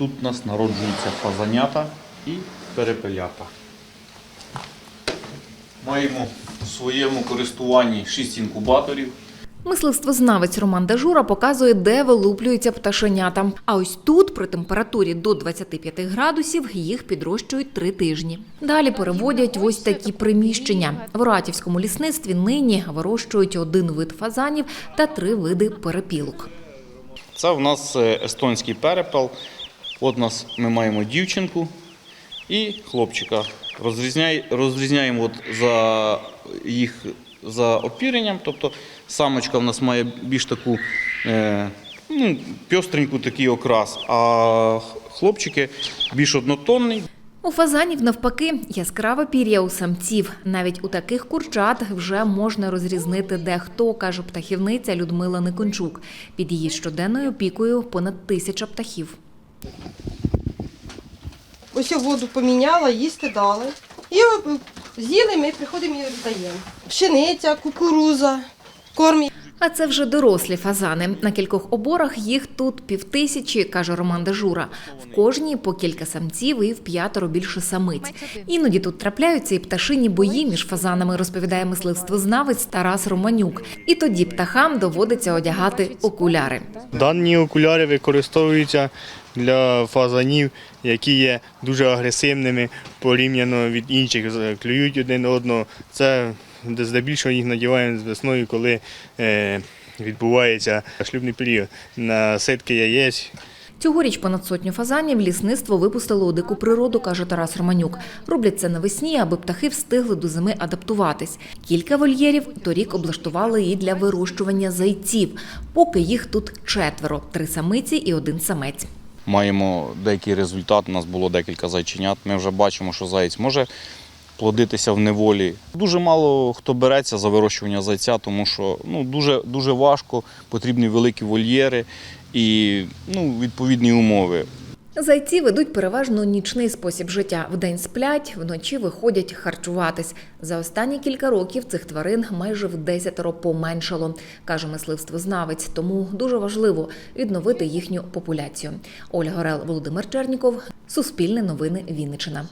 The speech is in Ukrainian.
тут у нас народжуються фазанята і перепелята. Маємо у своєму користуванні 6 інкубаторів. Мисливствознавець Роман Дежура показує, де вилуплюються пташенята. А ось тут, при температурі до 25 градусів, їх підрощують три тижні. Далі переводять в ось такі приміщення. В Оратівському лісництві нині вирощують один вид фазанів та три види перепілок. Це у нас е, естонський перепел. От нас ми маємо дівчинку і хлопчика. Розрізняй, розрізняємо от за їх за опіренням. Тобто самочка в нас має більш таку е, ну, пьостреньку такий окрас, а хлопчики більш однотонний. У фазанів навпаки яскраве пір'я у самців. Навіть у таких курчат вже можна розрізнити дехто, каже птахівниця Людмила Никончук. Під її щоденною опікою понад тисяча птахів. Ось я воду поміняла, їсти дали. І е, з'їли, ми приходимо і віддаємо. Пшениця, кукуруза, корм. А це вже дорослі фазани. На кількох оборах їх тут півтисячі, каже Роман Дежура. В кожній по кілька самців і в п'ятеро більше самиць. Іноді тут трапляються і пташині бої між фазанами, розповідає мисливствознавець Тарас Романюк. І тоді птахам доводиться одягати окуляри. Дані окуляри використовуються для фазанів, які є дуже агресивними порівняно від інших, клюють один одного. Це де здебільшого їх надіваємо весною, коли е, відбувається шлюбний період. На ситки яєць Цьогоріч понад сотню фазанів лісництво випустило у дику природу, каже Тарас Романюк. Роблять це навесні, аби птахи встигли до зими адаптуватись. Кілька вольєрів торік облаштували і для вирощування зайців. Поки їх тут четверо: три самиці і один самець. Маємо деякий результат. У нас було декілька зайченят. Ми вже бачимо, що заєць може плодитися в неволі. Дуже мало хто береться за вирощування зайця, тому що ну, дуже, дуже важко, потрібні великі вольєри і ну, відповідні умови. Зайці ведуть переважно нічний спосіб життя. Вдень сплять, вночі виходять харчуватись. За останні кілька років цих тварин майже в десятеро поменшало, каже мисливствознавець. Тому дуже важливо відновити їхню популяцію. Ольга Горел, Володимир Черніков, Суспільне новини Вінниччина.